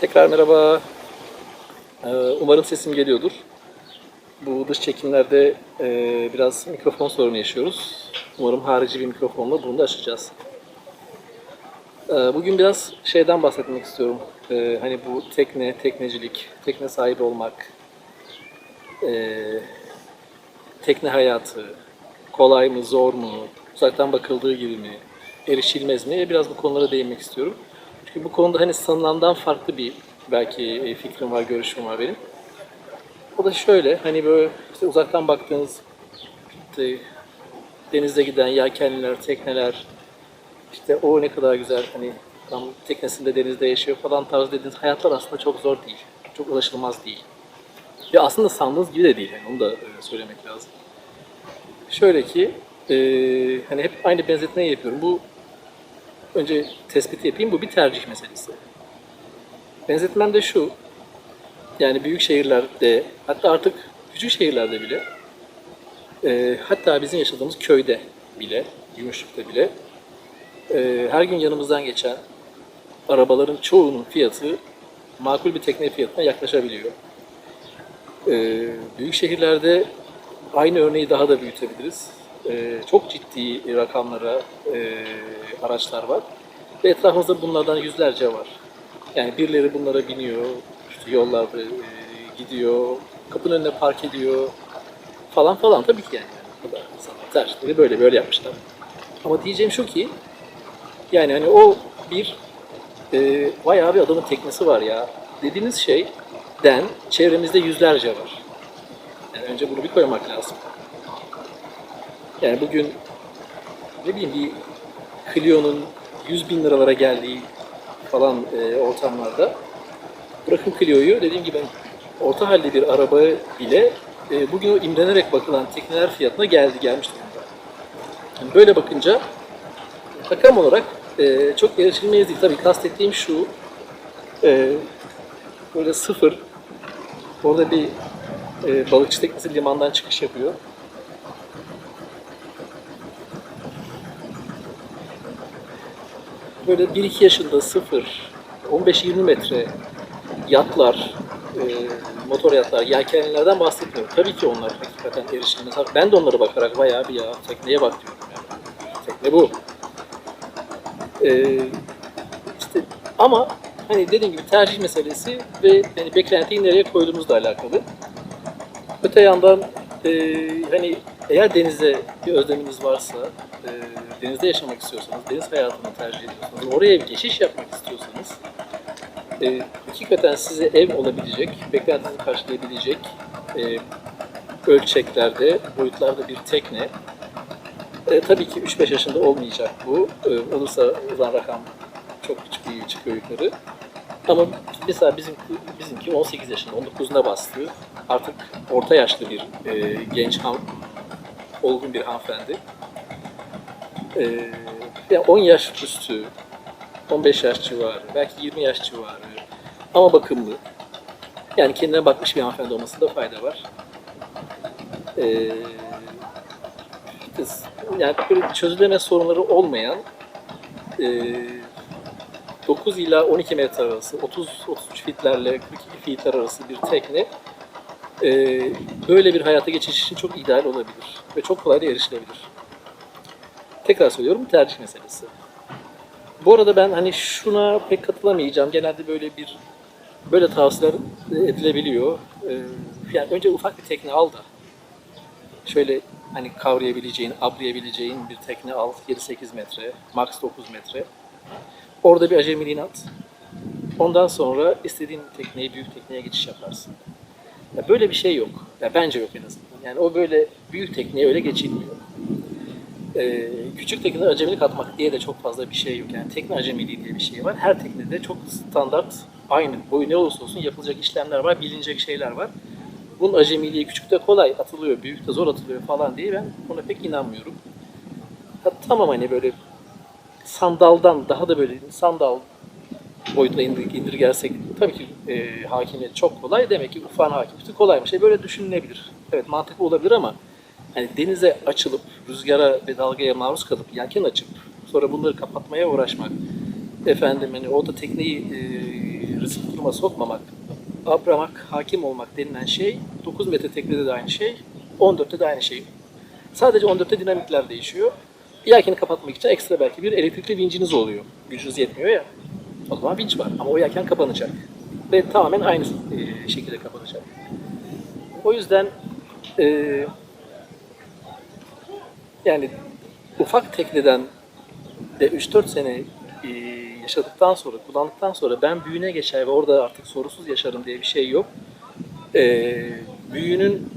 Tekrar merhaba. Ee, Umarım sesim geliyordur. Bu dış çekimlerde e, biraz mikrofon sorunu yaşıyoruz. Umarım harici bir mikrofonla bunu da aşacağız. Ee, Bugün biraz şeyden bahsetmek istiyorum. Ee, Hani bu tekne, teknecilik, tekne sahibi olmak, ee, tekne hayatı, kolay mı, zor mu, uzaktan bakıldığı gibi mi, erişilmez mi? Biraz bu konulara değinmek istiyorum. Çünkü bu konuda hani sanılandan farklı bir belki e, fikrim var, görüşüm var benim. O da şöyle, hani böyle işte uzaktan baktığınız işte denizde giden yelkenliler, tekneler, işte o ne kadar güzel hani tam teknesinde denizde yaşıyor falan tarz dediğiniz hayatlar aslında çok zor değil. Çok ulaşılmaz değil. Ve aslında sandığınız gibi de değil. Yani onu da e, söylemek lazım. Şöyle ki e, hani hep aynı benzetmeyi yapıyorum. Bu önce tespiti yapayım. Bu bir tercih meselesi. Benzetmem de şu. Yani büyük şehirlerde hatta artık küçük şehirlerde bile e, hatta bizim yaşadığımız köyde bile, Gümüşlük'te bile e, her gün yanımızdan geçen arabaların çoğunun fiyatı makul bir tekne fiyatına yaklaşabiliyor. E, büyük şehirlerde aynı örneği daha da büyütebiliriz. E, çok ciddi rakamlara e, araçlar var. Ve etrafımızda bunlardan yüzlerce var. Yani birileri bunlara biniyor, işte yollarda e, gidiyor, kapının önüne park ediyor falan falan. Tabii ki yani. Bu da insanlar böyle böyle yapmışlar. Ama diyeceğim şu ki, yani hani o bir e, vay abi adamın teknesi var ya dediğiniz şeyden çevremizde yüzlerce var. Yani önce bunu bir koymak lazım. Yani bugün ne bileyim bir Clio'nun 100 bin liralara geldiği falan e, ortamlarda bırakın Clio'yu dediğim gibi orta halli bir araba bile e, bugün o imrenerek bakılan tekneler fiyatına geldi gelmiş durumda. Yani böyle bakınca rakam olarak e, çok erişilmeyiz değil. Tabii kastettiğim şu e, böyle sıfır orada bir e, balıkçı teknesi limandan çıkış yapıyor. Böyle 1-2 yaşında sıfır, 15-20 metre yatlar, e, motor yatlar, yelkenlilerden bahsetmiyorum. Tabii ki onlar hakikaten erişilmez. Ben de onlara bakarak bayağı bir ya tekneye bak yani. Tekne bu. E, işte ama hani dediğim gibi tercih meselesi ve hani beklentiyi nereye koyduğumuzla alakalı. Öte yandan e, hani eğer denize bir özleminiz varsa, e, denizde yaşamak istiyorsanız, deniz hayatını tercih ediyorsanız, oraya bir geçiş yapmak istiyorsanız, e, hakikaten size ev olabilecek, beklentinizi karşılayabilecek e, ölçeklerde, boyutlarda bir tekne. E, tabii ki 3-5 yaşında olmayacak bu. E, olursa o zaman rakam çok çıkıyor, çıkıyor yukarı. Ama mesela bizim bizimki 18 yaşında, 19'unda bastı. Artık orta yaşlı bir e, genç han, olgun bir hanımefendi. E, yani 10 yaş üstü, 15 yaş civarı, belki 20 yaş civarı ama bakımlı. Yani kendine bakmış bir hanımefendi olmasında fayda var. E, işte yani böyle çözülemez sorunları olmayan e, 9 ila 12 metre arası, 30-33 fitlerle 42 fitler arası bir tekne e, böyle bir hayata geçiş için çok ideal olabilir ve çok kolay da erişilebilir. Tekrar söylüyorum tercih meselesi. Bu arada ben hani şuna pek katılamayacağım. Genelde böyle bir böyle tavsiyeler edilebiliyor. E, yani önce ufak bir tekne al da şöyle hani kavrayabileceğin, abrayabileceğin bir tekne al 7-8 metre, max 9 metre. Orada bir acemiliğini at. Ondan sonra istediğin tekneye, büyük tekneye geçiş yaparsın. Ya böyle bir şey yok. Ya bence yok en azından. Yani o böyle büyük tekneye öyle geçilmiyor. Ee, küçük teknede acemilik atmak diye de çok fazla bir şey yok. Yani tekne acemiliği diye bir şey var. Her teknede çok standart, aynı boyu ne olursa olsun yapılacak işlemler var, bilinecek şeyler var. Bunun acemiliği küçükte kolay atılıyor, büyükte zor atılıyor falan diye ben buna pek inanmıyorum. Ha, tamam hani böyle sandaldan daha da böyle sandal boyutuna indir, indirgersek tabii ki e, hakimiyet çok kolay. Demek ki ufağın hakimiyeti kolaymış. E, böyle düşünülebilir. Evet mantıklı olabilir ama hani denize açılıp rüzgara ve dalgaya maruz kalıp yelken açıp sonra bunları kapatmaya uğraşmak efendim hani orada tekneyi e, risk duruma sokmamak, abramak, hakim olmak denilen şey 9 metre teknede de aynı şey, 14'te de aynı şey. Sadece 14'te dinamikler değişiyor. Yelkeni kapatmak için ekstra belki bir elektrikli vinciniz oluyor. Gücünüz yetmiyor ya. O zaman vinç var ama o yelken kapanacak. Ve tamamen aynı e, şekilde kapanacak. O yüzden e, yani ufak tekneden de 3-4 sene e, yaşadıktan sonra, kullandıktan sonra ben büyüğüne geçer ve orada artık sorusuz yaşarım diye bir şey yok. E, büyüğünün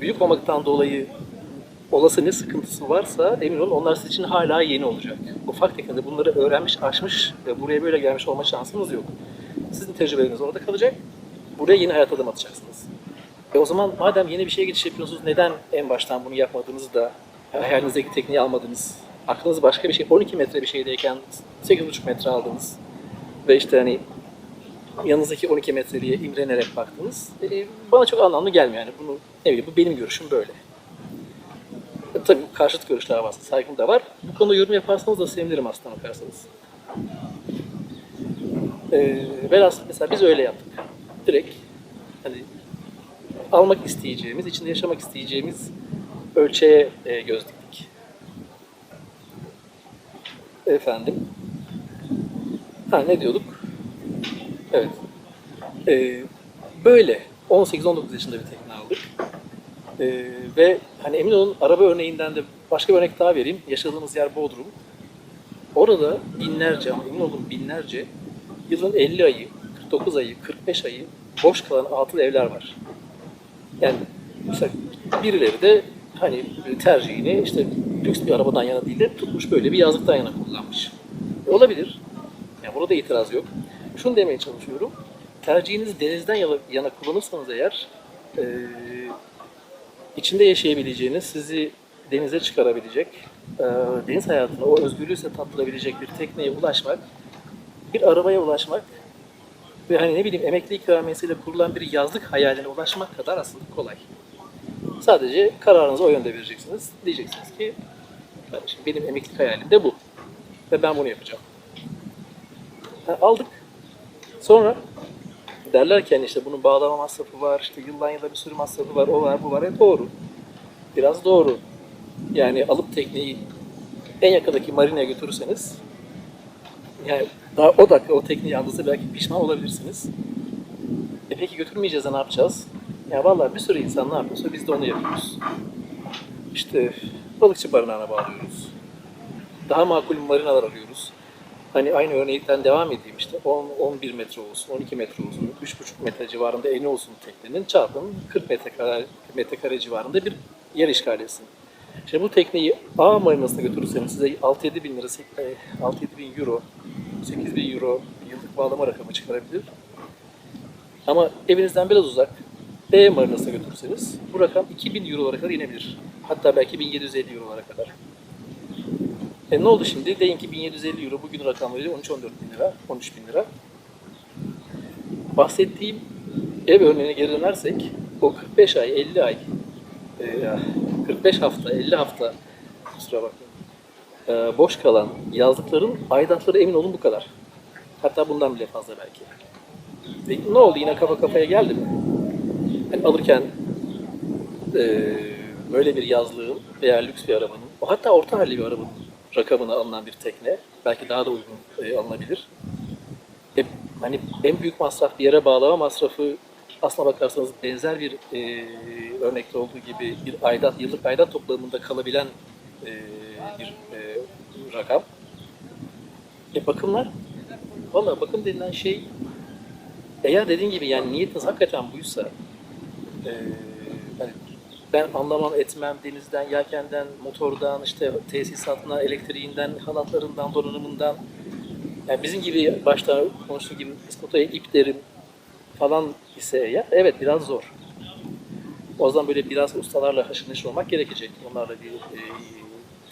büyük olmaktan dolayı olası ne sıkıntısı varsa emin olun onlar sizin için hala yeni olacak. Ufak teknede bunları öğrenmiş, aşmış ve buraya böyle gelmiş olma şansınız yok. Sizin tecrübeleriniz orada kalacak. Buraya yeni hayat adım atacaksınız. E o zaman madem yeni bir şeye geçiş yapıyorsunuz neden en baştan bunu yapmadınız da hayalinizdeki tekniği almadınız? Aklınız başka bir şey, 12 metre bir şeydeyken 8,5 metre aldınız. Ve işte hani yanınızdaki 12 metreliğe imrenerek baktınız. E, bana çok anlamlı gelmiyor yani. Bunu ne bileyim bu benim görüşüm böyle. Tabii karşıt görüşler varsa saygım da var. Bu konuda yorum yaparsanız da sevinirim aslına bakarsanız. E, velhasıl mesela biz öyle yaptık. Direkt hani almak isteyeceğimiz, içinde yaşamak isteyeceğimiz ölçeğe e, göz diktik. Efendim. Ha ne diyorduk? Evet. Ee, böyle 18-19 yaşında bir tekne aldık. Ee, ve hani emin olun araba örneğinden de başka bir örnek daha vereyim. Yaşadığımız yer Bodrum. Orada binlerce ama emin olun binlerce yılın 50 ayı, 49 ayı, 45 ayı boş kalan atıl evler var. Yani mesela birileri de hani tercihini işte lüks bir arabadan yana değil de tutmuş böyle bir yazlıktan yana kullanmış. E, olabilir. Yani burada itiraz yok. Şunu demeye çalışıyorum. Tercihinizi denizden yana kullanırsanız eğer e, içinde yaşayabileceğiniz, sizi denize çıkarabilecek, e, deniz hayatına o özgürlüğü size tattırabilecek bir tekneye ulaşmak, bir arabaya ulaşmak ve hani ne bileyim emekli ikramiyesiyle kurulan bir yazlık hayaline ulaşmak kadar aslında kolay. Sadece kararınızı o yönde vereceksiniz. Diyeceksiniz ki kardeşim benim emeklilik hayalim de bu. Ve ben bunu yapacağım. Ha, aldık. Sonra derler hani işte bunun bağlama masrafı var, işte yıldan yıla bir sürü masrafı var, o var, bu var. E doğru. Biraz doğru. Yani alıp tekneyi en yakındaki marinaya götürürseniz yani daha o dakika o tekneyi aldığınızda belki pişman olabilirsiniz. E peki götürmeyeceğiz de ne yapacağız? Ya vallahi bir sürü insan ne yapıyorsa biz de onu yapıyoruz. İşte balıkçı barınağına bağlıyoruz. Daha makul marinalar arıyoruz. Hani aynı örnekten devam edeyim işte 10, 11 metre olsun, 12 metre olsun, 3,5 metre civarında eni olsun teknenin çarpın 40 metrekare, metrekare civarında bir yer işgal. Şimdi bu tekneyi A marinasına götürürseniz size 6-7 bin lira, 6-7 bin euro, 8 bin euro yıllık bağlama rakamı çıkarabilir. Ama evinizden biraz uzak B marinasına götürürseniz bu rakam 2000 eurolara kadar inebilir. Hatta belki 1750 eurolara kadar. E ne oldu şimdi? Deyin ki 1750 euro bugün rakamlarıyla 13-14 bin lira, 13 bin lira. Bahsettiğim ev örneğine geri dönersek o 45 ay, 50 ay, e, 45 hafta, 50 hafta kusura bakmayın e, boş kalan yazlıkların aidatları emin olun bu kadar. Hatta bundan bile fazla belki. Ve ne oldu yine kafa kafaya geldi mi? Yani alırken e, böyle bir yazlığın veya lüks bir arabanın, hatta orta halli bir arabanın rakamına alınan bir tekne belki daha da uygun e, alınabilir. E, hani en büyük masraf bir yere bağlama masrafı aslına bakarsanız benzer bir e, örnekte olduğu gibi bir aidat, yıllık aidat toplamında kalabilen e, bir e, rakam. E bakımlar, valla bakım denilen şey eğer dediğin gibi yani niyetiniz hakikaten buysa e, ben anlamam etmem denizden, yelkenden, motordan, işte tesisatından, elektriğinden, halatlarından, donanımından yani bizim gibi başta konuştuğum gibi iskotaya ip derim falan ise eğer evet biraz zor. O zaman böyle biraz ustalarla haşır neşir olmak gerekecek. Onlarla bir e,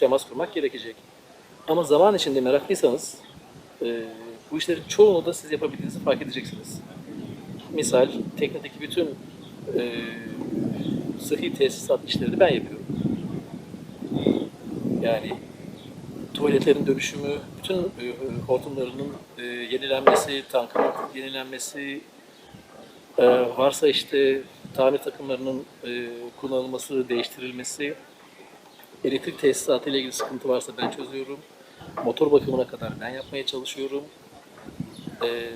temas kurmak gerekecek. Ama zaman içinde meraklıysanız e, bu işlerin çoğunu da siz yapabildiğinizi fark edeceksiniz. Misal teknedeki bütün e, sıhhi tesisat işlerini ben yapıyorum. Yani tuvaletlerin dönüşümü, bütün e, hortumlarının e, yenilenmesi, tankın yenilenmesi, e, varsa işte tamir takımlarının e, kullanılması, değiştirilmesi, elektrik tesisatı ile ilgili sıkıntı varsa ben çözüyorum. Motor bakımına kadar ben yapmaya çalışıyorum. E,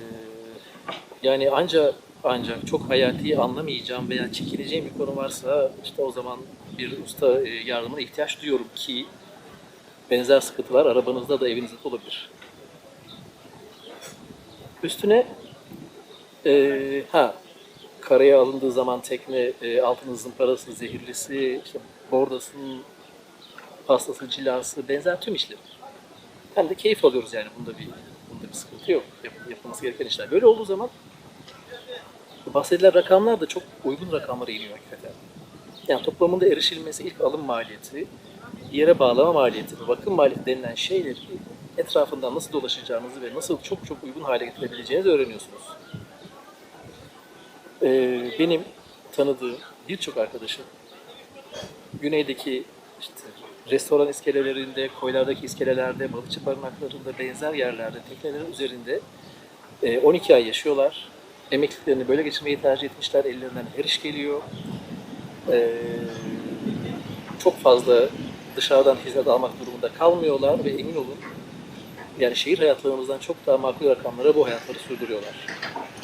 yani ancak ancak çok hayati anlamayacağım veya çekineceğim bir konu varsa işte o zaman bir usta e, yardımına ihtiyaç duyuyorum ki benzer sıkıntılar arabanızda da evinizde de olabilir. Üstüne e, ha karaya alındığı zaman tekne e, altınızın parası, zehirlisi, işte bordasının pastası, cilası, benzer tüm işler. Hem de keyif alıyoruz yani bunda bir bunda bir sıkıntı yok. Yap, yapılması gereken işler. Böyle olduğu zaman bahsedilen rakamlar da çok uygun rakamlara iniyor hakikaten. Yani toplamında erişilmesi ilk alım maliyeti, yere bağlama maliyeti ve bakım maliyeti denilen şeyleri etrafından nasıl dolaşacağınızı ve nasıl çok çok uygun hale getirebileceğinizi öğreniyorsunuz. Ee, benim tanıdığım birçok arkadaşım güneydeki işte restoran iskelelerinde, koylardaki iskelelerde, balıkçı barınaklarında, benzer yerlerde, teknelerin üzerinde e, 12 ay yaşıyorlar. Emekliliklerini böyle geçirmeyi tercih etmişler. Ellerinden her iş geliyor. Ee, çok fazla dışarıdan hizmet almak durumunda kalmıyorlar ve emin olun yani şehir hayatlarımızdan çok daha makul rakamlara bu hayatları sürdürüyorlar.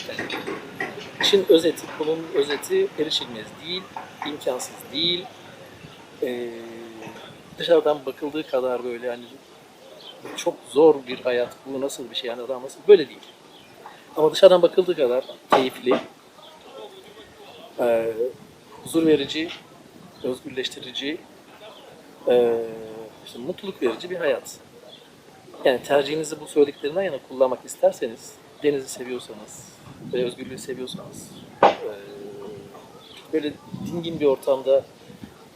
Yani özeti, bunun özeti erişilmez değil, imkansız değil. Ee, dışarıdan bakıldığı kadar böyle hani çok zor bir hayat, bu nasıl bir şey yani adam nasıl böyle değil. Ama dışarıdan bakıldığı kadar keyifli, e, huzur verici, özgürleştirici, e, işte mutluluk verici bir hayat. Yani tercihinizi bu söylediklerinden yana kullanmak isterseniz, denizi seviyorsanız ve özgürlüğü seviyorsanız, e, böyle dingin bir ortamda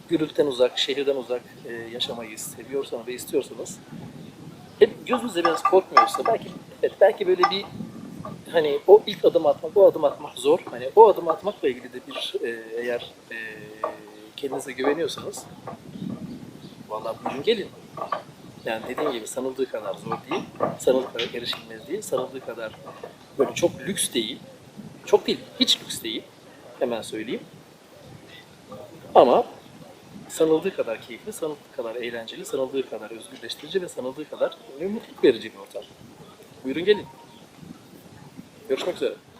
gürültüden uzak, şehirden uzak e, yaşamayı seviyorsanız ve istiyorsanız, hep gözünüzde biraz korkmuyorsa belki evet, belki böyle bir hani o ilk adım atmak, o adım atmak zor. Hani o adım atmakla ilgili de bir e, eğer e, kendinize güveniyorsanız vallahi buyurun gelin. Yani dediğim gibi sanıldığı kadar zor değil, sanıldığı kadar erişilmez değil, sanıldığı kadar böyle çok lüks değil. Çok değil, hiç lüks değil. Hemen söyleyeyim. Ama sanıldığı kadar keyifli, sanıldığı kadar eğlenceli, sanıldığı kadar özgürleştirici ve sanıldığı kadar mutluluk verici bir ortam. Buyurun gelin. Eles consideram.